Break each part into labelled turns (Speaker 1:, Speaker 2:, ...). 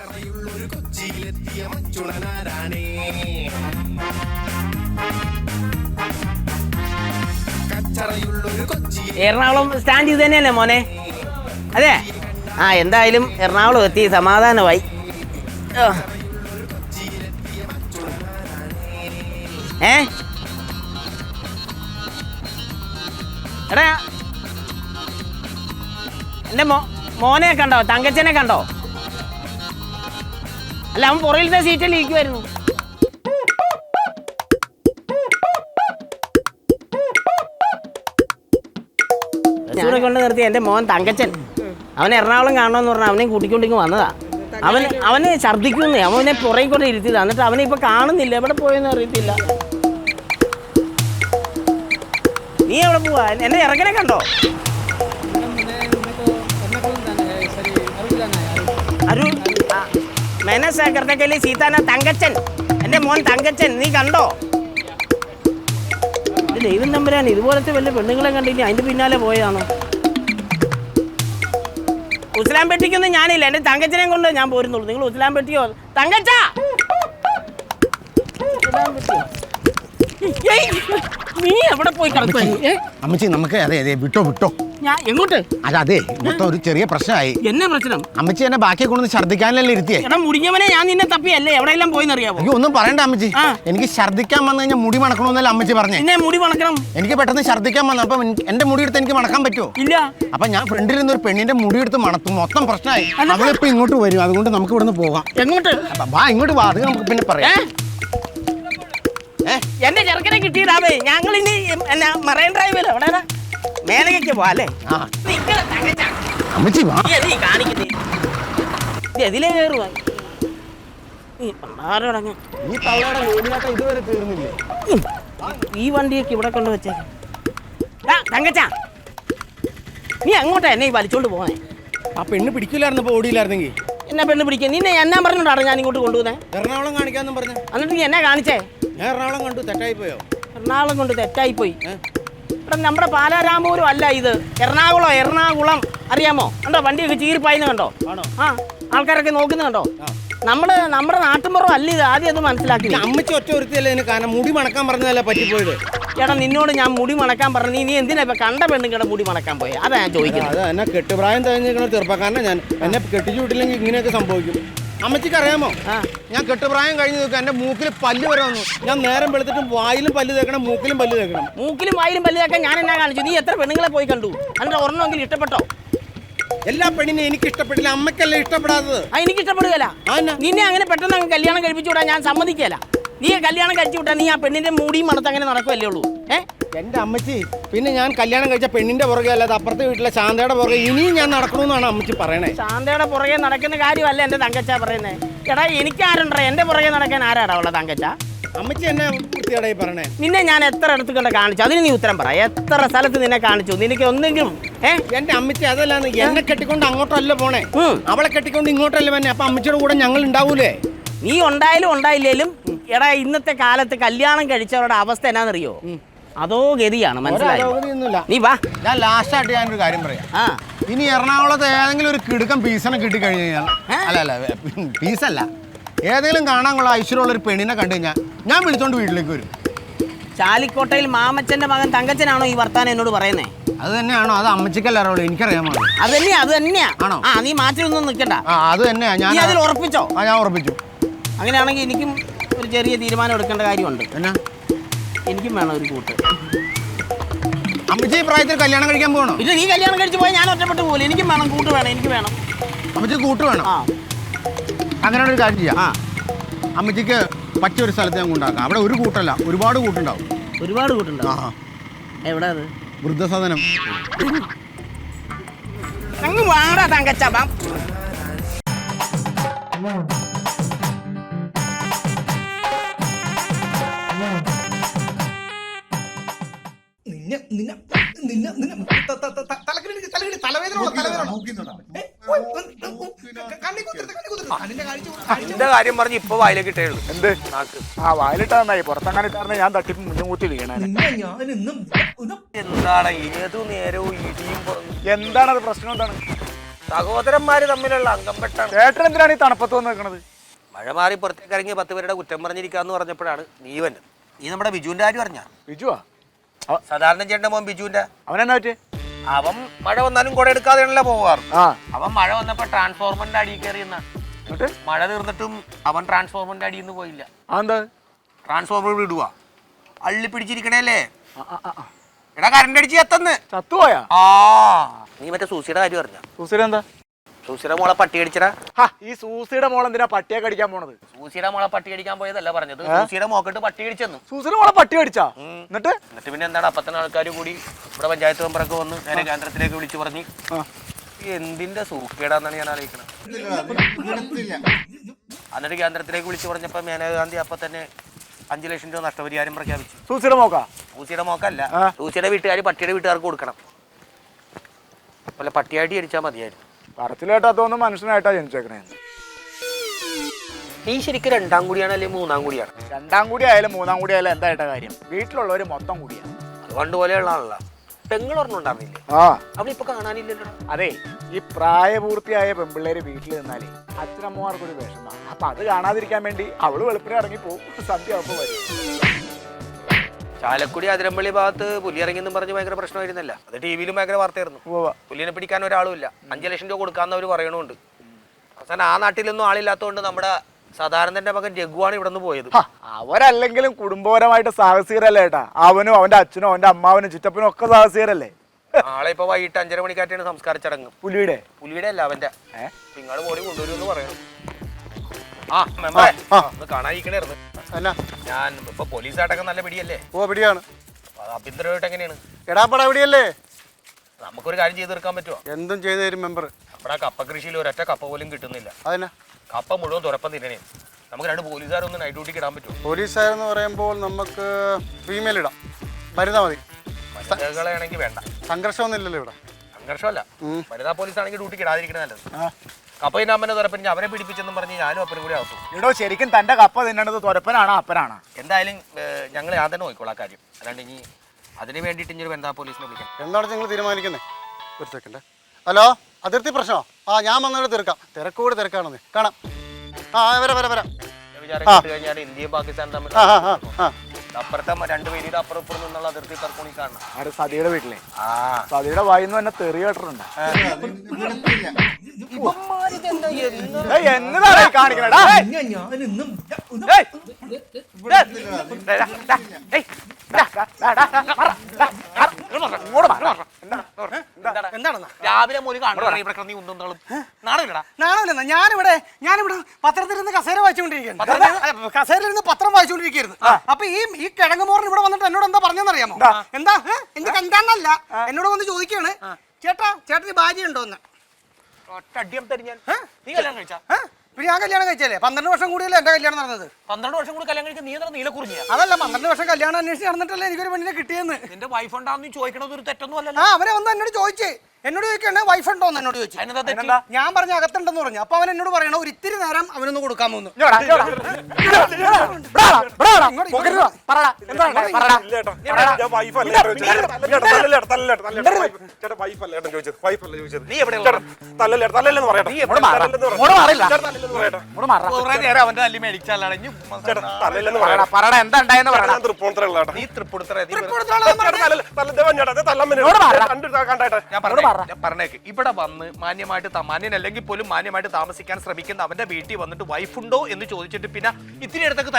Speaker 1: കച്ചറയുള്ളൊരു കൊച്ചിയിലെത്തിയ മച്ചുളനാരാണേ.
Speaker 2: Ernakulam stand ചെയ്ത് തന്നെയല്ലേ മോനെ? അതെ? ആ എന്തായാലും എറണാകുളം എത്തി സമാധാനമായി. ഏ? എടാ എന്റെ മോ മോനെ കണ്ടോ? തങ്കച്ചനെ കണ്ടോ? അല്ല അവൻ പുറകിലത്തെ സീറ്റിൽ ഇരിക്കുമായിരുന്നു ബസ്സിലൂടെ കൊണ്ട് നിർത്തി എന്റെ മോൻ തങ്കച്ചൻ. അവൻ എറണാകുളം കാണണമെന്ന് പറഞ്ഞാൽ അവനെയും കൂട്ടിക്കൊണ്ടിങ്ങ് വന്നതാ. അവൻ അവന് ഛർദ്ദിക്കുന്നേ അവനെ പുറകെ കൊണ്ട് ഇരുത്തിയതാ. എന്നിട്ട് അവനെ ഇപ്പൊ കാണുന്നില്ല. എവിടെ പോയെന്ന് അറിയത്തില്ല. നീ എവിടെ പോവാ? എന്നെ ഇറങ്ങനെ കണ്ടോ? അരുൺ? ആ, മെനസ് കർത്തക്കലി സീതാന തങ്കച്ചൻ എന്റെ മോൻ തങ്കച്ചൻ നീ കണ്ടോ ദൈവം തമ്പുരാൻ ഇതുപോലത്തെ വലിയ പെണ്ണുങ്ങളെ കണ്ടില്ല അതിന്റെ പിന്നാലെ പോയതാണോ ഉസ്ലാം പെട്ടിക്കൊന്നും ഞാനില്ല എന്റെ തങ്കച്ചനെ കൊണ്ട് ഞാൻ പോരുന്നുള്ളൂ നിങ്ങൾ ഉസ്ലാം പെട്ടിയോ തങ്കച്ച നീ എവിടെ പോയി കിടക്കുവാ
Speaker 3: അമ്മച്ചി നമുക്ക് അതെ അതെ വിട്ടോ വിട്ടോ
Speaker 2: ഞാൻ എങ്ങോട്ട്?
Speaker 3: അല്ല അതെ മൊത്തം ഒരു ചെറിയ പ്രശ്നമായി.
Speaker 2: എന്നെ പ്രശ്നം?
Speaker 3: അമ്മച്ചി എന്നെ ബാക്കി കൊണ്ടു ഛർദ്ദിക്കാനല്ലേ ഇരുത്തിയേ?
Speaker 2: എടാ മുടിഞ്ഞവനെ ഞാൻ നിന്നെ തപ്പിയല്ലേ? എവിടെയെല്ലാം പോയിന്നറിയാവോ?
Speaker 3: എനിക്ക് ഒന്നും പറയണ്ട അമ്മച്ചി.
Speaker 2: ആ.
Speaker 3: എനിക്ക് ഛർദ്ദിക്കാൻ വന്നു കഴിഞ്ഞാൽ മുടി മണക്കണമെന്നല്ല അമ്മച്ചി പറഞ്ഞേ.
Speaker 2: എന്നെ മുടി മണക്കണം.
Speaker 3: എനിക്ക് പെട്ടെന്ന് ഛർദ്ദിക്കാൻ വന്നു. അപ്പം എൻ- എന്റെ മുടി എടുത്ത് എനിക്ക് മണക്കാൻ പറ്റുമോ?
Speaker 2: ഇല്ല.
Speaker 3: അപ്പൊ ഞാൻ ഫ്രണ്ടിൽ നിന്ന് ഒരു പെണ്ണിന്റെ മുടി എടുത്ത് മണത്തു. മൊത്തം പ്രശ്നമായി. അവളിപ്പോ ഇങ്ങോട്ട് വരും. അതുകൊണ്ട് നമുക്ക് ഇവിടുന്ന് പോകാം.
Speaker 2: എങ്ങോട്ട്?
Speaker 3: അപ്പൊ വാ ഇങ്ങോട്ട് വാ. അത് നമുക്ക് പിന്നെ
Speaker 2: ഏ
Speaker 3: പറയാം. ഏ?
Speaker 2: എന്റെ ചെറുക്കനെ കിട്ടിയിടാവേ ഞങ്ങൾ ഇനി എന്നാ മറൈൻ ഡ്രൈവിൽ എവിടെയാ മേലകയ്ക്ക് പോവാല്ലേ
Speaker 3: ആ.
Speaker 2: നിങ്ങളെ തങ്കച്ച
Speaker 3: അമ്മച്ചി വാ.
Speaker 2: നീ നീ കാണിക്കുന്നേ? ഇത് എതിലേ കയറുവാ. നീ പണ്ടാരോടങ്ങ്
Speaker 3: ഈ തള്ളയുടെ ജോലിയാട്ടം ഇതുവരെ തീർന്നില്ലേ?
Speaker 2: ഈ വണ്ടിയൊക്കെ ഇവിടെ കൊണ്ട് വെച്ചേ. ആ തങ്കച്ച. നീ അങ്ങോട്ടാ എന്നെ ഈ വലിച്ചോണ്ട് പോണേ
Speaker 3: ആ പെണ്ണ് പിടിക്കില്ലായിരുന്നു ഇപ്പൊ ഓടിയില്ലായിരുന്നെങ്കിൽ
Speaker 2: എന്നാ പെണ്ണ് പിടിക്കാൻ നിന്നെ എന്നാ പറഞ്ഞോണ്ടാണ് ഞാൻ ഇങ്ങോട്ട് കൊണ്ടുപോകുന്നത്
Speaker 3: എറണാകുളം കാണിക്കാന്നും പറഞ്ഞു.
Speaker 2: എന്നിട്ട് നീ എന്നാ കാണിച്ചേ?
Speaker 3: ഞാൻ എറണാകുളം കണ്ടു തെറ്റായി പോയോ
Speaker 2: എറണാകുളം കൊണ്ട് തെറ്റായി പോയി നമ്മുടെ പാലാരാമ്പൂരും അല്ല ഇത്. എറണാകുളം എറണാകുളം. അറിയാമോ? കണ്ടോ? വണ്ടിയൊക്കെ ചീറിപ്പായിന്ന് കണ്ടോ? ആ ആൾക്കാരൊക്കെ നോക്കുന്ന കണ്ടോ? നമ്മൾ നമ്മുടെ നാട്ടുമ്പുറം അല്ല ഇത്. ആദ്യം അത് മനസ്സിലാക്കി.
Speaker 3: അമ്മച്ചി ഒറ്റ ഒരുത്തിയല്ലേ എനിക്ക് കാരണം. മുടി മണക്കാൻ പറഞ്ഞതല്ലേ പറ്റിപ്പോയത്?
Speaker 2: ചേട്ടാ നിന്നോട് ഞാൻ മുടി മണക്കാൻ പറഞ്ഞു. നീ എന്തിനാ ഇപ്പൊ കണ്ട പെണ്ണുങ്ങളുടെ മുടി മണക്കാൻ പോയി? അതാ ഞാൻ ചോദിക്കുന്നത്.
Speaker 3: അത് എന്നെ കെട്ടുപ്രായം തികഞ്ഞിരിക്കുന്ന ചെറുപ്പക്കാരനെ ഞാൻ എന്നെ കെട്ടിച്ചു വിട്ടില്ലെങ്കിൽ ഇങ്ങനെയൊക്കെ സംഭവിക്കും. അമ്മച്ചിക്ക് അറിയാമോ. ഞാൻ കെട്ടുപ്രായം കഴിഞ്ഞു നിൽക്കുക എന്റെ മൂക്കിൽ പല്ല് വരെ വന്നു. ഞാൻ നേരം വെളുത്തിട്ടും വായിലും പല്ല് തേക്കണം മൂക്കിലും പല്ല് തേക്കണം.
Speaker 2: മൂക്കിലും വായിലും പല്ല് തേക്കാൻ ഞാൻ എന്നാ കാണിച്ചു? നീ എത്ര പെണ്ണുങ്ങളെ പോയി കണ്ടു? അതിന്റെ ഒരെണ്ണമെങ്കിലും ഇഷ്ടപ്പെട്ടോ?
Speaker 3: എല്ലാ പെണ്ണിനെ എനിക്ക് ഇഷ്ടപ്പെട്ടില്ല. അമ്മക്കല്ല ഇഷ്ടപ്പെടാത്തത്?
Speaker 2: ആ എനിക്ക് ഇഷ്ടപ്പെടുകയല്ല. നിന്നെ അങ്ങനെ പെട്ടെന്ന് അങ്ങ് കല്യാണം കഴിപ്പിച്ചു വിടാൻ ഞാൻ സമ്മതിക്കല നീ കല്യാണം കഴിച്ചു വിട്ടാൽ നീ ആ പെണ്ണിന്റെ മൂടിയും മണത്ത് അങ്ങനെ നടക്കുമല്ലേ ഉള്ളൂ. ഏ?
Speaker 3: എന്റെ അമ്മച്ചി പിന്നെ ഞാൻ കല്യാണം കഴിച്ച പെണ്ണിന്റെ പുറകെ അല്ലാതെ അപ്പുറത്തെ വീട്ടിലെ ശാന്തയുടെ പുറകെ ഇനിയും ഞാൻ നടക്കണമെന്നാണ് അമ്മച്ചി പറയണേ.
Speaker 2: ശാന്തയുടെ പുറകെ നടക്കുന്ന കാര്യമല്ല എന്റെ തങ്കച്ച പറയുന്നേ. എടാ എനിക്ക് എനിക്കാരുണ്ടോ എന്റെ പുറകെ നടക്കാൻ ആരാടാ ഉള്ള തങ്കച്ച?
Speaker 3: അമ്മച്ചി എന്നെ വൃത്തിയോടായി പറയണേ.
Speaker 2: നിന്നെ ഞാൻ എത്ര ഇടത്ത് കണ്ട് കാണിച്ചു? അതിന് നീ ഉത്തരം പറ. എത്ര സ്ഥലത്ത് നിന്നെ കാണിച്ചു? നിനക്ക് ഒന്നെങ്കിലും ഏ?
Speaker 3: എന്റെ അമ്മച്ചി അതല്ല എന്നെ കെട്ടിക്കൊണ്ട് അങ്ങോട്ടല്ല പോണേ. അവളെ കെട്ടിക്കൊണ്ട് ഇങ്ങോട്ടല്ല വന്നെ. അപ്പൊ അമ്മച്ചിയുടെ കൂടെ ഞങ്ങൾ ഉണ്ടാവൂലേ?
Speaker 2: നീ ഉണ്ടായാലും ഉണ്ടായില്ലേലും എടാ ഇന്നത്തെ കാലത്ത് കല്യാണം കഴിച്ചവരുടെ അവസ്ഥ എന്നാന്നറിയോ? അതോ ഗതിയാണ് മനസ്സിലായോ? നീ വാ.
Speaker 3: ഞാൻ ലാസ്റ്റ് ആയിട്ട് ഒരു കാര്യം പറയാം.
Speaker 2: ആ.
Speaker 3: ഇനി എറണാകുളത്ത് ഏതെങ്കിലും ഒരു കിടുക്കം പീസനെ കിട്ടിക്കഴിഞ്ഞ് കഴിഞ്ഞാൽ അല്ല അല്ല പീസല്ല. ഏതെങ്കിലും കാണാൻ കൊള്ള ഐശ്വര്യമുള്ള ഒരു പെണ്ണിനെ കണ്ടു കഴിഞ്ഞാൽ ഞാൻ വിളിച്ചോണ്ട് വീട്ടിലേക്ക് വരും.
Speaker 2: ചാലിക്കോട്ടയിൽ മാമച്ചന്റെ മകൻ തങ്കച്ചനാണോ ഈ വർത്താനം എന്നോട് പറയുന്നേ?
Speaker 3: അത് തന്നെയാണോ? അത് അമ്മച്ചിക്കല്ല അറിയുള്ളൂ എനിക്കറിയാമോ
Speaker 2: അത് തന്നെയാ അത് തന്നെയാ.
Speaker 3: ആണോ?
Speaker 2: ആ നീ മാറ്റി ഒന്നും നിൽക്കണ്ട.
Speaker 3: ആ അത് തന്നെയാ ഞാൻ
Speaker 2: അതിൽ ഉറപ്പിച്ചോ?
Speaker 3: ആ ഞാൻ ഉറപ്പിച്ചു.
Speaker 2: അങ്ങനെയാണെങ്കിൽ എനിക്കും ഒരു ചെറിയ തീരുമാനം എടുക്കേണ്ട കാര്യമുണ്ട്.
Speaker 3: എന്നാ?
Speaker 2: എനിക്കും വേണം ഒരു കൂട്ട്.
Speaker 3: അമ്മച്ചി ഈ പ്രായത്തിൽ കല്യാണം കഴിക്കാൻ പോകണോ
Speaker 2: ഇത് നീ കല്യാണം കഴിച്ച് പോയാൽ ഞാൻ ഒറ്റപ്പെട്ട് പോകില്ല എനിക്കും വേണം കൂട്ട് വേണം എനിക്ക് വേണം.
Speaker 3: അമ്മച്ചി കൂട്ട് വേണം.
Speaker 2: ആ.
Speaker 3: അങ്ങനെ ഒരു കാര്യം ചെയ്യാം.
Speaker 2: ആ.
Speaker 3: അമ്മച്ചിക്ക് പറ്റിയൊരു സ്ഥലത്ത് ഞങ്ങൾ ഉണ്ടാക്കാം. അവിടെ ഒരു കൂട്ടല്ല ഒരുപാട് കൂട്ടുണ്ടാവും.
Speaker 2: ഒരുപാട് കൂട്ടുണ്ടാവും.
Speaker 3: ആ
Speaker 2: എവിടെ അത്?
Speaker 3: വൃദ്ധസദനം.
Speaker 2: അങ്ങ് വാടാ തങ്കച്ച
Speaker 4: നിന്നെ നിന്നെ നിന്നെ തലക്കിടി തലക്കിടി തലവേദന തലവേദന
Speaker 5: എന്റെ കാര്യം പറഞ്ഞ് ഇപ്പൊ വായിലേക്ക് ഇട്ടേ ഉള്ളൂ. എന്ത്? നാക്ക്. ആ വായിലിട്ടാ നന്നായി പുറത്തങ്ങനെ ഇട്ടാർന്നെ ഞാൻ തട്ടിപ്പ് മുന്നും കൂത്തി വീണേ
Speaker 4: ഞാൻ ഇന്നും
Speaker 5: എന്താണ് ഏതു നേരവും ഇടിയും എന്താണ് അത് പ്രശ്നം എന്താണ്?
Speaker 6: സഹോദരന്മാര് തമ്മിലുള്ള അംഗംപെട്ടാണ്
Speaker 5: ചേട്ടൻ എന്തിനാണ് ഈ തണുപ്പത്ത് വന്ന് നിൽക്കുന്നത്
Speaker 6: മഴ മാറി പുറത്തേക്ക് ഇറങ്ങി പത്ത് പേരുടെ കുറ്റം പറഞ്ഞിരിക്കാന്ന് പറഞ്ഞപ്പോഴാണ് നീ വന്നത്. നീ നമ്മുടെ ബിജുവിന്റെ കാര്യം പറഞ്ഞ
Speaker 5: ബിജുവാ?
Speaker 6: സാധാരണ ചേട്ടന്റെ മോൻ ബിജുവിന്റെ?
Speaker 5: അവനെന്നാ പറ്റി
Speaker 6: അവൻ മഴ വന്നാലും കുട എടുക്കാതെയാണല്ലോ പോവാറ്.
Speaker 5: ആ.
Speaker 6: അവൻ മഴ വന്നപ്പോ ട്രാൻസ്ഫോർമറിന്റെ അടിയിൽ കയറിയെന്ന
Speaker 5: എന്നിട്ട്?
Speaker 6: മഴ തീർന്നിട്ടും അവൻ ട്രാൻസ്ഫോർമറിന്റെ അടിയിൽ നിന്ന് പോയില്ല.
Speaker 5: അതെന്താ?
Speaker 6: ട്രാൻസ്ഫോർമർ വിടുക അള്ളി പിടിച്ചിരിക്കണല്ലേ?
Speaker 5: ആ, ആ, ആ, ആ.
Speaker 6: എടാ കറണ്ട് അടിച്ച് എത്തന്ന്
Speaker 5: ചത്തുപോയാ?
Speaker 6: ആ. നീ മറ്റേ സൂസിയുടെ കാര്യം അറിഞ്ഞ?
Speaker 5: സൂസിയുടെ എന്താ?
Speaker 6: സൂസിയുടെ മോളെ പട്ടി അടിച്ചടാ
Speaker 5: ഹാ ഈ സൂസിയുടെ മോൾ എന്തിനാ പട്ടിയെ കടിക്കാൻ പോണത്?
Speaker 6: സൂസിയുടെ മോളെ പട്ടി അടിക്കാൻ പോയതല്ല പറഞ്ഞത്. സൂസിയുടെ മോക്കിട്ട് പട്ടി അടിച്ചെന്ന്
Speaker 5: സൂസിയുടെ മോളെ പട്ടി കടിച്ചാ? എന്നിട്ട്?
Speaker 6: എന്നിട്ട് പിന്നെ എന്താണ്? അപ്പത്തന്നെ ആൾക്കാർ കൂടി ഇവിടെ പഞ്ചായത്ത് മെമ്പറൊക്കെ വന്ന് നേരെ കേന്ദ്രത്തിലേക്ക് വിളിച്ചു പറഞ്ഞു എന്തിന്റെ സൂക്കേടാന്നാണ് ഞാൻ അറിയിക്കുന്നത് എന്നിട്ട് കേന്ദ്രത്തിലേക്ക് വിളിച്ചു പറഞ്ഞപ്പോൾ മേനകാ ഗാന്ധി അപ്പൊ തന്നെ അഞ്ചു ലക്ഷം രൂപ നഷ്ടപരിഹാരം പ്രഖ്യാപിച്ചു.
Speaker 5: സൂസിയുടെ മോക്ക?
Speaker 6: സൂസിയുടെ മോക്കല്ല.
Speaker 5: ആ.
Speaker 6: സൂസിയുടെ വീട്ടുകാർ പട്ടിയുടെ വീട്ടുകാർക്ക് കൊടുക്കണം. അല്ല പട്ടിയായിട്ട് അടിച്ചാൽ മതിയായിരുന്നു.
Speaker 5: പറച്ചിലേട്ടാത്തൊന്നും മനുഷ്യനായിട്ടാ ജനിച്ചേക്കണേ.
Speaker 6: നീ ശരിക്കും രണ്ടാം കൂടിയാണ് അല്ലെങ്കിൽ മൂന്നാം കൂടിയാണ്?
Speaker 5: രണ്ടാം കൂടി ആയാലും മൂന്നാം കൂടി ആയാലും എന്തായിട്ട കാര്യം? വീട്ടിലുള്ളവർ മൊത്തം കൂടിയാണ്
Speaker 6: അത് പണ്ട് പോലെയുള്ള ആളല്ല പെങ്ങളൊരെണ്ണം ഉണ്ടായിരുന്നില്ലേ
Speaker 5: ആ.
Speaker 6: അവളിപ്പോ കാണാനില്ലല്ലോ.
Speaker 5: അതെ ഈ പ്രായപൂർത്തിയായ പെമ്പിള്ളേര് വീട്ടിൽ നിന്നാലേ അച്ഛനമ്മമാർക്കൊരു വിഷമ. അപ്പൊ അത് കാണാതിരിക്കാൻ വേണ്ടി അവൾ വെളുപ്പിനെ ഇറങ്ങി പോകും സന്ധ്യ ആവുമ്പോ വരും.
Speaker 6: ചാലക്കുടി അതിരമ്പള്ളി ഭാഗത്ത് പുലി ഇറങ്ങിയെന്നും പറഞ്ഞ് ഭയങ്കര പ്രശ്നമായിരുന്നല്ല. അത് ടി വിയിലും ഭയങ്കര വാർത്തയായിരുന്നു. പുലിനെ പിടിക്കാൻ ഒരാളുമില്ല. അഞ്ചു ലക്ഷം രൂപ കൊടുക്കാന്ന് അവർ പറയണുണ്ട്. അവസാനം ആ നാട്ടിലൊന്നും ആളില്ലാത്തതുകൊണ്ട് നമ്മുടെ സാധാരണന്റെ മകൻ ജഗുവാണ് ഇവിടെ നിന്ന് പോയത്
Speaker 5: അവരല്ലെങ്കിലും കുടുംബപരമായിട്ട് സാഹസികരല്ലേ ഏട്ടാ? അവനും അവന്റെ അച്ഛനും അവന്റെ അമ്മാവനും ചുറ്റപ്പനും ഒക്കെ സാഹസികരല്ലേ?
Speaker 6: നാളെ ഇപ്പൊ വൈകിട്ട് അഞ്ചര മണിക്കാറ്റാണ് സംസ്കാര ചടങ്ങ്.
Speaker 5: പുലിയുടെ?
Speaker 6: പുലിയുടെ അല്ല അവന്റെ.
Speaker 5: നിങ്ങൾ
Speaker 6: നിങ്ങൾ ബോഡി കൊണ്ടുവരുമെന്ന് പറയണം. ആ മെമ്പറേ ഒന്ന്
Speaker 3: എന്നാ
Speaker 6: ഞാൻ ഇപ്പൊ പോലീസായിട്ടൊക്കെ നല്ല പിടിയല്ലേ?
Speaker 3: ഓ പിടിയാണ്.
Speaker 6: ആഭ്യന്തരമായിട്ട് എങ്ങനെയാണ്?
Speaker 3: എടാപ്പട എവിടെയല്ലേ
Speaker 6: നമുക്കൊരു കാര്യം ചെയ്ത് തീർക്കാൻ പറ്റുമോ
Speaker 3: എന്തും ചെയ്തു തരും മെമ്പർ.
Speaker 6: നമ്മുടെ കപ്പ കൃഷിയിൽ ഒരൊറ്റ കപ്പ പോലും കിട്ടുന്നില്ല.
Speaker 3: അതിനാ
Speaker 6: കപ്പ മുഴുവൻ തുറപ്പം തിരണേ നമുക്ക് രണ്ട് പോലീസുകാരൊന്ന് നൈറ്റ് ഡ്യൂട്ടിക്ക് ഇടാൻ പറ്റുമോ
Speaker 3: പോലീസുകാരെന്ന് പറയുമ്പോൾ നമുക്ക് ഫീമെയിൽ ഇടാം. മരുന്നാ മതി.
Speaker 6: വനിതകളെ വേണ്ട.
Speaker 3: സംഘർഷമൊന്നും ഇല്ലല്ലോ ഇവിടെ.
Speaker 6: സംഘർഷമല്ല.
Speaker 3: പരിതാ
Speaker 6: വനിതാ പോലീസ് ആണെങ്കിൽ ഡ്യൂട്ടിക്ക് ഇടാതിരിക്കണ നല്ലത്. അമ്മനെ തുറപ്പിന് അവരെ പിടിപ്പിച്ചെന്നും പറഞ്ഞ് ഞാനും അപ്പനും കൂടി ആക്കും.
Speaker 5: ഇടോ ശരിക്കും തന്റെ കപ്പ തിന്നണത് തുരപ്പനാണോ അപ്പനാണോ?
Speaker 6: എന്തായാലും ഞങ്ങൾ ഞാൻ തന്നെ നോക്കിക്കോളാം കാര്യം. അല്ലാണ്ട് ഇനി അതിന് വേണ്ടിയിട്ട് ഇനി ഒരു വനിതാ പോലീസിനെ വിളിക്കാം.
Speaker 3: എന്താണ് നിങ്ങൾ തീരുമാനിക്കുന്നത് ഒരു സെക്കൻഡ് ഹലോ അതിർത്തി പ്രശ്നമോ ആ ഞാൻ വന്നിട്ട് തീർക്കാം. തിരക്കൂടെ തിരക്കാണെന്ന്. കാണാം. ആ വരാം വരാം വരാം.
Speaker 6: കഴിഞ്ഞാൽ ഇന്ത്യയും പാകിസ്ഥാനും തമ്മിൽ അപ്പുറത്തെ മ- രണ്ട് പേരുടെ അപ്പുറം ഇപ്പുറം നിന്നുള്ള അതിർത്തി തർക്കൂണി കാണണം.
Speaker 5: സതിയുടെ വീട്ടിലെ.
Speaker 6: ആ.
Speaker 5: സതിയുടെ വായിന്ന് തന്നെ തെറി കേട്ടിട്ടുണ്ട്. കാണിക്കണടാ
Speaker 6: രാവിലെ മുതൽ നാണമില്ലടാ
Speaker 4: നാണമില്ലെന്നാ ഞാനിവിടെ ഞാനിവിടെ പത്രത്തിലിരുന്ന് കസേര വായിച്ചുകൊണ്ടിരിക്കുകയാണ് കസേരയിലിരുന്ന് പത്രം വായിച്ചുകൊണ്ടിരിക്കുകയായിരുന്നു അപ്പൊ ഈ ഈ കിഴങ്ങുമോറിന് ഇവിടെ വന്നിട്ട് എന്നോട് എന്താ പറഞ്ഞെന്നറിയാമോ എന്താ കണ്ടാന്നല്ല എന്നോട് വന്ന് ചോദിക്കാണ് ചേട്ടാ ചേട്ടന് ഭാര്യ ഉണ്ടോന്ന്
Speaker 6: ഒറ്റ അടിയം തരും ഞാൻ. നീ കല്യാണം കഴിച്ചാ?
Speaker 4: പിന്നെ ഞാൻ കല്യാണം കഴിച്ചല്ലേ പന്ത്രണ്ട് വർഷം കൂടിയല്ലേ എന്റെ കല്യാണം നടന്നത്?
Speaker 6: പന്ത്രണ്ട് വർഷം കൂടി കല്യാണം കഴിക്കാൻ നീ എന്താ നീലക്കുറിഞ്ഞ
Speaker 4: അതല്ല പന്ത്രണ്ട് വർഷം കല്യാണം അന്വേഷിച്ച് നടന്നിട്ടല്ലേ എനിക്കൊരു പെണ്ണിനെ കിട്ടിയെന്ന്.
Speaker 6: നിന്റെ വൈഫ് ഉണ്ടാന്ന് ചോദിക്കണത് ഒരു തെറ്റൊന്നും അല്ലല്ലോ.
Speaker 4: ആ അവനെ വന്ന് എന്നോട് ചോദിച്ചേ. എന്നോട് ചോദിക്കണേ വൈഫ് ഉണ്ടോന്ന് എന്നോട് ചോദിച്ചു
Speaker 6: അതിനെന്താ തെറ്റ്?
Speaker 5: അതിനെന്താ?
Speaker 4: ഞാൻ പറഞ്ഞ അകത്തുണ്ടെന്ന് പറഞ്ഞു അപ്പൊ അവൻ എന്നോട് പറയണ ഒരു ഇത്തിരി നേരം അവനൊന്ന് കൊടുക്കാൻ പോകുന്നു
Speaker 5: ഇങ്ങോട്ടാ, ഇങ്ങോട്ടാ. ഇവിടാ, ഇവിടാ, ഇവിടാ.
Speaker 4: ഇങ്ങോട്ട്
Speaker 5: പോകരുത്. പറടാ, എന്താണ് ഉണ്ടായത്? പറടാ.
Speaker 6: നീ എവിടെ
Speaker 5: ഇങ്ങോട്ട് മാറാ. ഇങ്ങോട്ട് മാറില്ല. ഇങ്ങോട്ട് മാറാ.
Speaker 6: കുറെ നേരം അവന്റെ തല്ലി മേടിച്ചാലാണ് ഇനി
Speaker 5: പറടാ, പറടാ, എന്താ ഉണ്ടായെന്ന് പറടാ.
Speaker 6: നീ തൃപ്പൂണിത്തറ നീ
Speaker 5: ഇങ്ങോട്ട് മാറാ.
Speaker 6: ഞാൻ പറഞ്ഞേ- ഞാൻ പറഞ്ഞേക്ക്. ഇവിടെ വന്ന് മാന്യമായിട്ട് മാന്യൻ അല്ലെങ്കിൽ പോലും മാന്യമായിട്ട് താമസിക്കാൻ ശ്രമിക്കുന്ന അവന്റെ വീട്ടിൽ വന്നിട്ട് വൈഫ് ഉണ്ടോ എന്ന് ചോദിച്ചിട്ട് പിന്നെ ഇത്തിരി അടുത്തൊക്കെ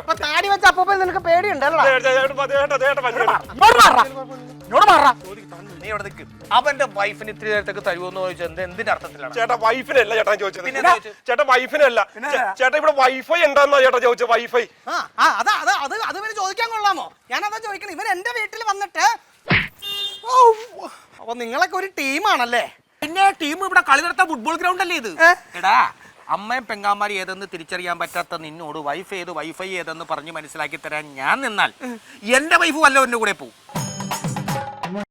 Speaker 4: അപ്പൊ താടി വെച്ച അപ്പൊ നിനക്ക് പേടിയുണ്ടല്ലോ.
Speaker 5: ഇങ്ങോട്ട് മാറാ. ഇങ്ങോട്ട് മാറാ.
Speaker 6: നീ ഇവിടെ നിൽക്കും അവന്റെ വൈഫിന് ഇത്തിരി നേരത്തേക്ക് തരുമോന്ന് ചോദിച്ചത് എന്തിന്റെ അർത്ഥത്തിലാണ്?
Speaker 7: ചേട്ടാ വൈഫിനല്ല ചേട്ടൻ ചോദിച്ചത്.
Speaker 6: പിന്നെ എന്താ ചോദിച്ചത്?
Speaker 7: ചേട്ടാ വൈഫിനല്ല ചേട്ടാ ഇവിടെ വൈഫൈ ഉണ്ടെന്നാ ചേട്ടാ ചോദിച്ചത് വൈഫൈ
Speaker 4: ആ ആ, അതാ അതാ അത് അത് ചോദിക്കാൻ കൊള്ളാമോ? ഞാൻ അതാ ചോദിക്കണം ഇവൻ എന്റെ വീട്ടിൽ വന്നിട്ട് ഔ, അപ്പൊ നിങ്ങളൊക്കെ ഒരു ടീമാണല്ലേ?
Speaker 6: പിന്നെ ടീം ഇവിടെ കളി നടത്താൻ ഫുട്ബോൾ ഗ്രൗണ്ട് അല്ലേ ഇത്? എടാ അമ്മയും പെങ്ങാമാരി ഏതെന്ന് തിരിച്ചറിയാൻ പറ്റാത്ത നിന്നോട് വൈഫ് ഏത് വൈഫൈ ഏതെന്ന് പറഞ്ഞ് മനസ്സിലാക്കി തരാൻ ഞാൻ നിന്നാൽ എന്റെ വൈഫ് വല്ലവന്റെ കൂടെ പോകും